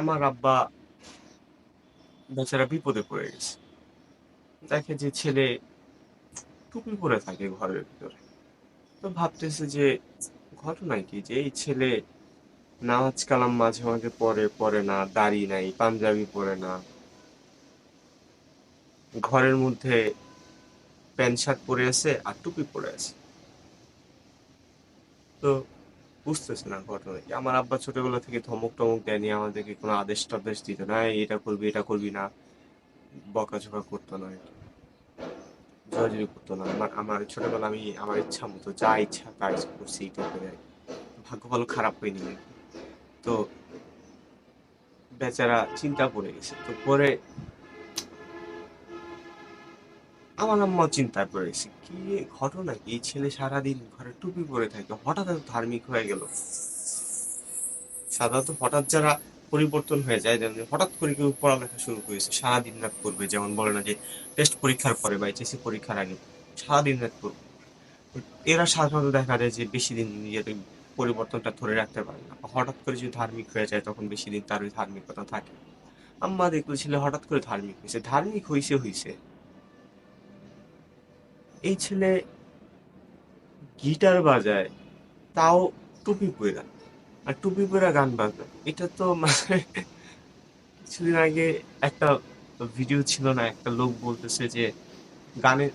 আমার আব্বা বেচারা বিপদে পড়ে গেছে। দেখে যে ছেলে টুপি পরে থাকে ঘরের ভিতরে। তো ভাবতেছে যে ঘটনা কি? যে এই ছেলে নামাজ কালাম মাঝে মাঝে পরে পরে না, দাড়ি নাই, পাঞ্জাবি পরে না। ঘরের মধ্যে প্যান্ট শার্ট পরে আছে আর টুপি পরে আছে। তো বুঝতেছে না ঘটনা আমার আব্বা ছোটবেলা থেকে ধমক টমক দেয়নি, আমাদেরকে কোনো আদেশ টাদেশ দিত না, "এই, এটা করবি এটা করবি না। বকাঝকা করতো না জোরাজুরি করতো না। আমার আমার ছোটবেলা আমি, আমার ইচ্ছা মতো যা ইচ্ছা তাই করছি এটা করে ভাগ্য ভালো খারাপ হয়নি। তো বেচারা চিন্তা পড়ে গেছে। তো পরে আমার আম্মা চিন্তায় পড়ে গেছে, কি ঘটনা? কি ছেলে সারাদিন ঘরে টুপি পরে থাকে, হঠাৎ ধার্মিক হয়ে গেল। সাধারণত হঠাৎ যারা পরিবর্তন হয়ে যায়, যেমন হঠাৎ করে কেউ পড়ালেখা শুরু করেছে, সারাদিন রাত করবে, যেমন বলে না যে টেস্ট পরীক্ষার পরে বা এইচএসসি পরীক্ষার আগে, সারাদিন রাত করবে। এরা সাধারণত দেখা যায় যে বেশি দিন নিজের পরিবর্তনটা ধরে রাখতে পারে না। হঠাৎ করে যদি ধার্মিক হয়ে যায়, তখন বেশি দিন তার ওই ধার্মিকতা থাকে। আম্মা দেখল ছেলে হঠাৎ করে ধার্মিক হয়েছে, ধার্মিক হইছে হইছে। এই ছেলে গিটার বাজায়, তাও টুপি পরা আর টুপি পরা গান বাজনা এটা তো মানে কিছুদিন আগে একটা ভিডিও ছিল না, একটা লোক বলতেছে যে গানের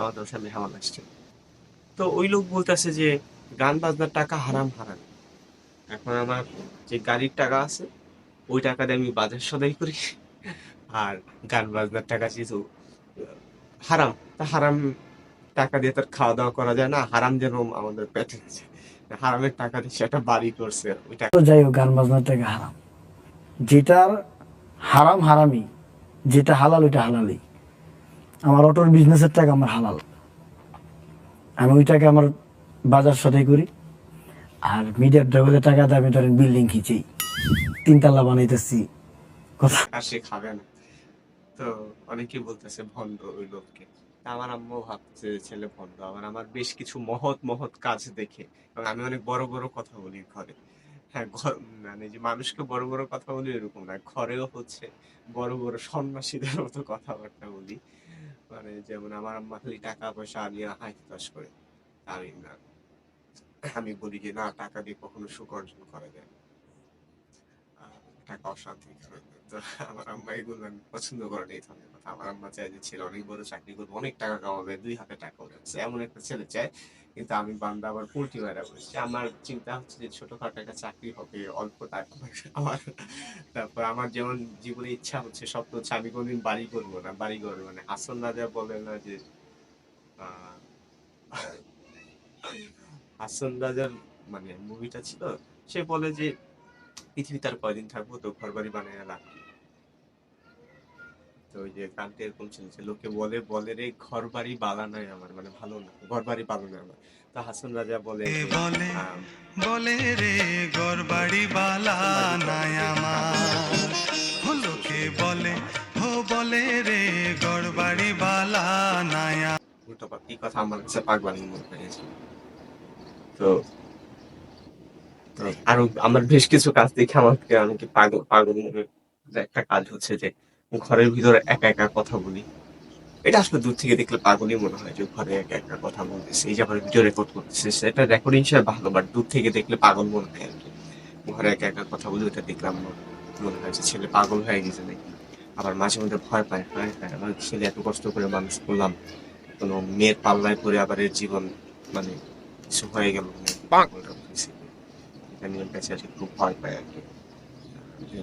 আমাদের সামনে হাওয়া আসছে। তো ওই লোক বলতেছে যে গান বাজনার টাকা হারাম হারাম। এখন আমার যে গাড়ির টাকা আছে, ওই টাকা দিয়ে আমি বাজার সদাই করি। আর গান বাজনার টাকা যেহেতু হারাম। তা হারাম টাকা দিয়ে তার খাওয়া দাওয়া করা যায় না হারাম যেন আমাদের পেটে আছে। হারামের টাকা দিয়ে সেটা বাড়ি করছে ওই টাকা যাই হোক গান বাজনার থেকে হারাম। যেটার হারাম হারামি যেটা হালাল ওইটা হালালই। আমার অটোর বিজনেসের টাকা আমার হালাল। আমি ওই টাকা আমার বাজার সদাই করি। আর মিডিয়ার জগতের টাকা দিয়ে আমি ধরেন বিল্ডিং খিচি। তিনতলা বানাইতেছি। কথা। আর সে খাবে না। তো অনেকেই বলতেছে ভণ্ড ওই লোককে। আমার আম্মু ভাবতেছে যে ছেলে ভণ্ড। আবার আমার বেশ কিছু মহৎ মহৎ কাজ দেখে। এবং আমি অনেক বড় বড় কথা বলি ঘরে। হ্যাঁ মানে যে মানুষকে বড় বড় কথা বলি এরকম না। ঘরেও হচ্ছে বড় বড় সন্ন্যাসীদের মতো কথাবার্তা বলি। মানে যেমন আমার আম্মা খালি টাকা পয়সা নিয়ে হাইতে চাষ করে। আমি না, আমি বলি যে না, টাকা দিয়ে কখনো সুখ অর্জন করা যায়। টাকা অশান্তি তো আমার আম্মা এগুলো আমি পছন্দ কথা। আমার আম্মা চায় যে ছেলে অনেক বড় চাকরি করবে, অনেক টাকা কামাবে, দুই হাতে টাকা এমন একটা ছেলে চায়, কিন্তু আমি বান্দা আবার পুলটি মারা বলছি আমার চিন্তা হচ্ছে যে ছোটখাটো একটা চাকরি হবে, অল্প টাকা আমার। তারপর আমার যেমন জীবনে ইচ্ছা হচ্ছে স্বপ্ন হচ্ছে, আমি কোনদিন বাড়ি করব না, বাড়ি করব মানে হাসন রাজা বলে না যে হাসন রাজার মানে মুভিটা ছিল, সে বলে যে পৃথিবীতে আর কয়দিন থাকব তো ঘর বাড়ি বানিয়ে লাভ কি? তো ওই যে গানটা এরকম ছিল লোকে বলে বলে রে ঘর বাড়ি বালা নাই আমার মানে ভালো না ঘর বাড়ি ভালো না আমার। তো হাসান রাজা বলে বলে বলে রে গর বাড়ি বালা নাই আমার। হলো কে বলে হো বলে রে গর বাড়ি বালা নাই উল্টো কথা আমার কাছে মনে হয়েছে। তো আরও আমার বেশ কিছু কাজ দেখে আমাকে আমাকে পাগল পাগল মনে যে একটা কাজ হচ্ছে যে ঘরের ভিতরে একা একা কথা বলি। এটা আসলে দূর থেকে দেখলে পাগলই মনে হয় যে ঘরে একা একা কথা বলতেছে এই যে আমার ভিডিও রেকর্ড করতেছে সেটা রেকর্ডিং হিসেবে ভালো বাট দূর থেকে দেখলে পাগল মনে হয় আর কি। ঘরে একা একা কথা বলি ওটা দেখলাম মনে হয় যে ছেলে পাগল হয়ে গেছে নাকি। আবার মাঝে মধ্যে ভয় পায় ভয় পায়। আমার ছেলে এত কষ্ট করে মানুষ করলাম কোনো মেয়ের পাল্লায় পরে আবার এর জীবন মানে কিছু হয়ে গেল এটা নিয়ে বেচারি খুব ভয় পায় আর কি।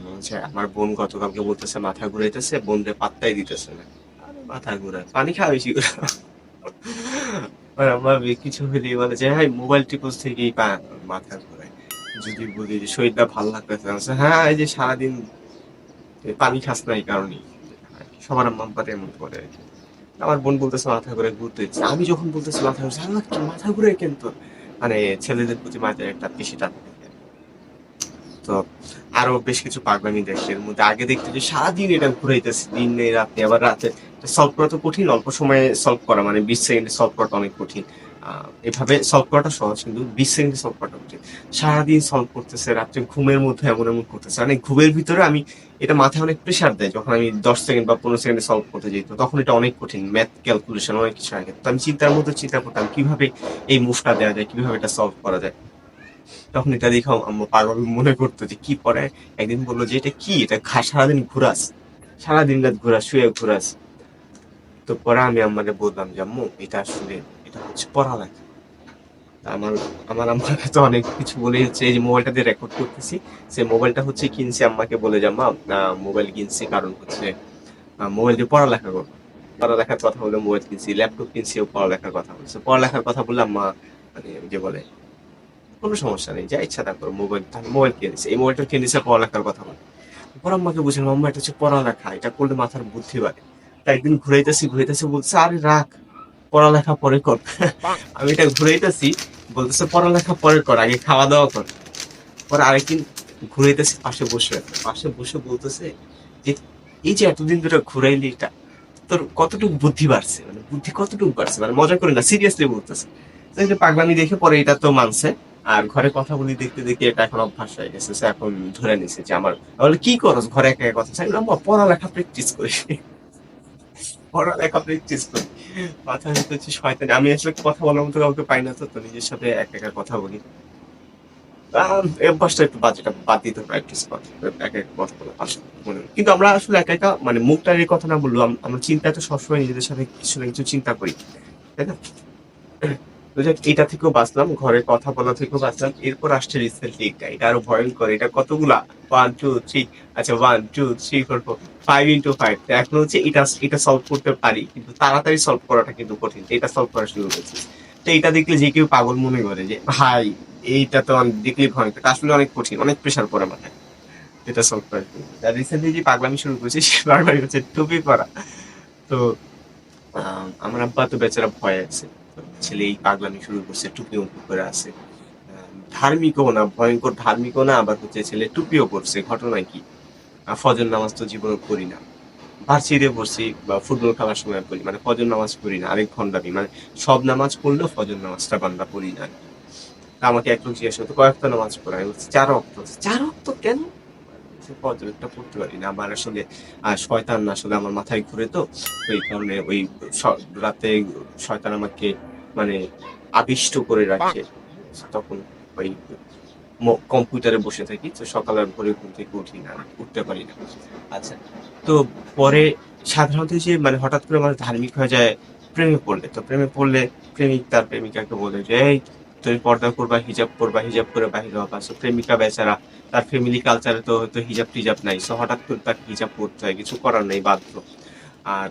হচ্ছে আমার বোন গতকালকে বলতেছে মাথা ঘুরাইতেছে বোনরে পাত্তাই দিতেছে না। মাথা ঘুরায় পানি খাওয়া বেশি আর আমার কিছু হলেই বলে যে হ্যাঁ মোবাইল টিপস থেকেই মাথা ঘুরায়। যদি বলি যে শরীরটা ভালো লাগতেছে হ্যাঁ এই যে সারাদিন পানি খাস না এই কারণেই। সবার মাম্পাতে এমন করে আর কি। আমার বোন বলতেছে মাথা ঘুরে ঘুরতে আমি যখন বলতেছি মাথা আমার মাথা ঘুরে কিন্তু মানে ছেলেদের প্রতি মাঝে একটা বেশি টান। তো আরও বেশ কিছু পাগলামি দেখছে এর মধ্যে। আগে দেখতে যে সারাদিন এটা ঘুরাইতেছে, দিন নেই, রাত আবার রাতে। সলভ করা তো কঠিন, অল্প সময়ে সলভ করা মানে বিশ সেকেন্ডে সলভ করাটা অনেক কঠিন। এভাবে সলভ করাটা সহজ, কিন্তু বিশ সেকেন্ডে সলভ করাটা কঠিন। সারাদিন সলভ করতেছে, রাত্রে ঘুমের মধ্যে এমন এমন করতেছে। মানে ঘুমের ভিতরে আমি, এটা মাথায় অনেক প্রেশার দেয় যখন আমি দশ সেকেন্ড বা পনেরো সেকেন্ডে সলভ করতে যেত তখন এটা অনেক কঠিন ম্যাথ ক্যালকুলেশন অনেক কিছু আগে। তো আমি চিন্তার মধ্যে চিন্তা করতাম কীভাবে এই মুভটা দেওয়া যায়, কীভাবে এটা সলভ করা যায়। তখন এটা দেখে আমার মনে করতো যে কি পরে? একদিন বলল যে, এটা কি? এটা খা সারাদিন ঘুরাস। সারাদিন রাত ঘুরাস শুয়ে ঘুরাস। তো পরে আমি আমাকে বললাম যে, আম্মু, এটা আসলে, এটা হচ্ছে পড়ালেখা। আমার আমার আম্মা তো অনেক কিছু বলে হচ্ছে, এই যে মোবাইলটা দিয়ে রেকর্ড করতেছি সে মোবাইলটা হচ্ছে কিনছি আম্মাকে বলে যে, আম্মা মোবাইল কিনছি, কারণ হচ্ছে মোবাইল দিয়ে পড়ালেখা করব। পড়ালেখার কথা বলে মোবাইল কিনছি, ল্যাপটপ কিনছি, ও পড়ালেখার কথা বলছে। পড়ালেখার কথা বললে আম্মা মানে যে বলে কোনো সমস্যা নেই যা ইচ্ছা তা করো মোবাইল তাহলে মোবাইল কিনে দিছে। এই মোবাইলটা কিনে দিছে পড়ালেখার কথা বলে। পর আম্মাকে বুঝলাম আম্মা এটা হচ্ছে পড়ালেখা এটা করলে মাথার বুদ্ধি বাড়ে। তাই একদিন ঘুরাইতেছি ঘুরাইতেছি বলছে আরে রাখ পড়ালেখা পরে কর। আমি এটা ঘুরাইতেছি বলতেছে পড়ালেখা পরে কর আগে খাওয়া দাওয়া কর। পরে আরেকদিন ঘুরাইতেছি পাশে বসে পাশে বসে বলতেছে যে এই যে এতদিন ধরে ঘুরাইলি এটা তোর কতটুকু বুদ্ধি বাড়ছে? মানে বুদ্ধি কতটুকু বাড়ছে? মানে মজা করে না সিরিয়াসলি বলতেছে। পাগলামি দেখে পরে এটা তো মানছে। আর ঘরে কথা বলি দেখতে দেখতে এটা এখন অভ্যাস হয়ে গেছে, সে এখন ধরে নিছে যে আমার বলে কি করস? ঘরে একা একা কথা চাই পড়ালেখা প্র্যাকটিস করি। পড়ালেখা প্র্যাকটিস করি। কথা হচ্ছে শয়তান। আমি আসলে কথা বলার মতো কাউকে পাই না তো তো নিজের সাথে একা একা কথা বলি। অভ্যাসটা একটু বাজেটা বাদ দিতে প্র্যাকটিস কর। একা একা কথা বলা ভালো। মনে। কিন্তু আমরা আসলে একা একা মানে মুখটার এই কথা না বললেও আম- আমরা চিন্তা তো সবসময় নিজেদের সাথে কিছু না কিছু চিন্তা করি। তাই না? এটা থেকেও বাঁচলাম ঘরে কথা বলা থেকেও বাঁচলাম। এরপর আসছে রিসেন্টলি এটা আরও ভয়ঙ্কর, এটা কতগুলা? ওয়ান টু থ্রি আচ্ছা one two three four four five into five এখন হচ্ছে এটা এটা সলভ করতে পারি, কিন্তু তাড়াতাড়ি সলভ করাটা কিন্তু কঠিন, এটা সলভ করা শুরু করেছি। তো এটা দেখলে যে কেউ পাগল মনে করে যে, ভাই, এইটা তো দেখলেই ভয়ঙ্কর আসলে অনেক কঠিন, অনেক প্রেশার পড়ে মাথায় এটা সলভ করার জন্য। রিসেন্টলি যে পাগলামি শুরু করেছি, সে পাগলামি হচ্ছে টুপি পরা। তো আমার আব্বা তো বেচারা ভয় আছে। ছেলে এই পাগলামি শুরু করছে টুপি উঁচু করে আছে। ধার্মিকও না, ভয়ঙ্কর ধার্মিকও না, আবার হচ্ছে ছেলে টুপিও পরছে। ঘটনা কি? ফজর নামাজ তো জীবনে পড়ি না। ভার্সিটিতে পড়ছি বা ফুটবল খেলার সময় পড়ি মানে ফজর নামাজ পড়ি না, আরেক ঘন্টাবি মানে সব নামাজ পড়লেও ফজর নামাজটা বান্দা পড়ি না আমাকে এক লোক জিজ্ঞাসা করতো, কয়েকটা নামাজ পড়া চার অক্ত। চার অক্ত কেন? ফজর একটা পড়তে পারি না আমার আসলে শয়তান আসলে আমার মাথায় ঘুরে তো ওই কারণে ওই রাতে শয়তান আমাকে মানে আবিষ্ট করে রাখে। তখন ওই কম্পিউটারে বসে থাকি, তো সকালে আর ভোরে ঘুম থেকে উঠি না, উঠতে পারি না। আচ্ছা তো পরে সাধারণত যে মানে হঠাৎ করে মানুষ ধার্মিক হয়ে যায়, প্রেমে পড়লে, তো প্রেমে পড়লে প্রেমিক তার প্রেমিকাকে বলে যে, এই তুমি পর্দা করবা হিজাব করবা হিজাব করে বাহির হবা So, প্রেমিকা বেচারা তার ফ্যামিলি কালচারে তো হয়তো হিজাব টিজাব নাই। সো হঠাৎ করে তাকে হিজাব পড়তে হয় কিছু করার নেই বাধ্য। আর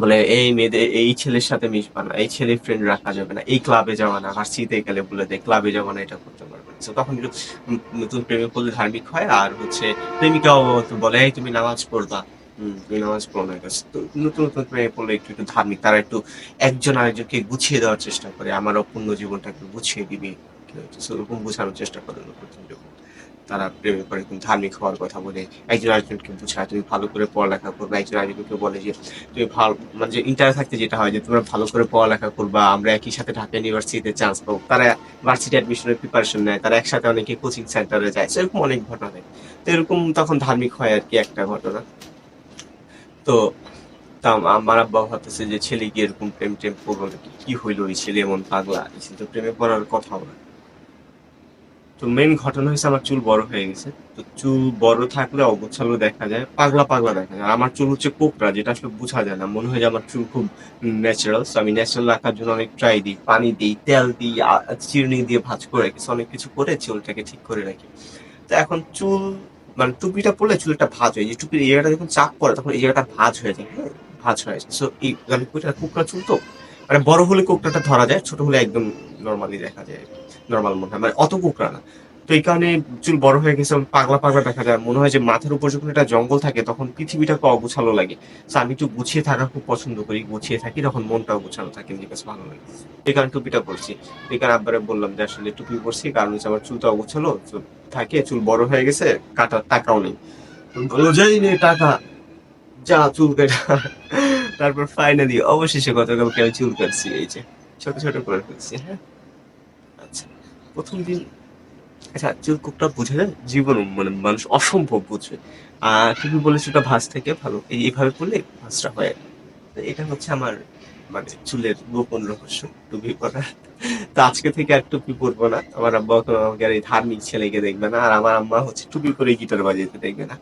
বলে এই মেয়েদের এই ছেলের সাথে মিশবা না এই ছেলে ফ্রেন্ড রাখা যাবে না এই ক্লাবে যাওয়া না ভার্সিটিতে গেলে বলে দেয় ক্লাবে যাওয়া না এটা করতে পারবে না। তখন নতুন প্রেমে পড়লে ধার্মিক হয় আর হচ্ছে প্রেমিকাও বলে এই তুমি নামাজ পড়বা। নামাজ পড়ো না এটা তো নতুন নতুন প্রেমে পড়লে একটু একটু ধার্মিক, তারা একটু একজন আরেকজনকে গুছিয়ে দেওয়ার চেষ্টা করে আমার অপূর্ণ জীবনটা একটু গুছিয়ে দিবে ওরকম বোঝানোর চেষ্টা করে নতুন যখন তারা প্রেমে পড়ে কিন্তু ধার্মিক হওয়ার কথা বলে, একজন আরেকজনকে বুঝায়, তুমি ভালো করে পড়ালেখা করবে, একজন আরেকজনকে বলে যে, তুমি ভালো মানে যে ইন্টার থাকতে যেটা হয় যে, তোমরা ভালো করে পড়ালেখা করবা, আমরা একই সাথে ঢাকা ইউনিভার্সিটিতে চান্স পাবো। তারা ভার্সিটি অ্যাডমিশনের প্রিপারেশন নেয়, তারা একসাথে অনেকে কোচিং সেন্টারে যায় সেরকম অনেক ঘটনা তো এরকম তখন ধার্মিক হয় আর কি একটা ঘটনা। তো তা আমার আব্বা ভাবতেছে যে ছেলে কি এরকম প্রেম টেম করব নাকি? কি হইল ওই ছেলে? এমন পাগলা। তো প্রেমে পড়ার কথা না। তো মেন ঘটনা হয়েছে আমার চুল বড় হয়ে গেছে। তো চুল বড় থাকলে অগোছালো দেখা যায়, পাগলা পাগলা দেখা যায়। আমার চুল হচ্ছে কোকড়া যেটা আসলে বোঝা যায় না। মনে হয় যে আমার চুল খুব ন্যাচারাল তো আমি ন্যাচারাল রাখার জন্য অনেক ট্রাই দিই। পানি দিই, তেল দিই চিরুনি দিয়ে ভাঁজ করে রাখি অনেক কিছু করে চুলটাকে ঠিক করে রাখি। তো এখন চুল মানে টুপিটা পরলে চুলটা ভাজ হয়ে যায়। টুপির এই জায়গাটা যখন চাপ পড়ে তখন এই জায়গাটা ভাঁজ হয়ে যায় হ্যাঁ? ভাজ হয়ে যায়। সো এই মানে কুকটা কুকটা চুল তো? মানে বড় হলে কুকটাটা ধরা যায়, ছোট হলে একদম নর্মালি দেখা যায় নর্মাল মনে হয়। মানে অত কুকরা না। তো এই কারণে চুল বড় হয়ে গেছে পাগলা পাগলা দেখা যায়। মনে হয় যে মাথার উপর যখন একটা জঙ্গল থাকে, তখন পৃথিবীটাকে অগুছালো লাগে। তো আমি একটু গুছিয়ে থাকা খুব পছন্দ করি, গুছিয়ে থাকি, তখন মনটাও গোছানো থাকে, নিজের কাছে ভালো লাগে। এই কারণে টুপিটা পরছি। এই কারণে আব্বারে বললাম যে, আসলে টুপি পরছি, কারণ হচ্ছে আমার চুলটা অগুছালো থাকে, চুল বড় হয়ে গেছে, কাটার টাকাও নেই। তো বলল যাই নে টাকা। যা চুল কাটা। তারপর ফাইনালি অবশেষে গতকালকে আমি চুল কাটছি, এই যে, ছোট ছোট করে ফেলছি হ্যাঁ? আচ্ছা প্রথম দিন আচ্ছা চিরকুটটা বুঝে জীবন মানে মানুষ অসম্ভব বুঝবে আর তুমি বলেছ ওটা ভাঁজ থেকে ভালো। এই এইভাবে করলে ভাঁজটা হয়। তো এটা হচ্ছে আমার মানে চুলের গোপন রহস্য টুপি পরা তো আজকে থেকে আর টুপি পরবো না। আমার আব্বা আমাকে আর এই ধার্মিক ছেলেকে দেখবে না। আর আমার আম্মা হচ্ছে টুপি পরে গিটার বাজাইতে দেখবে না।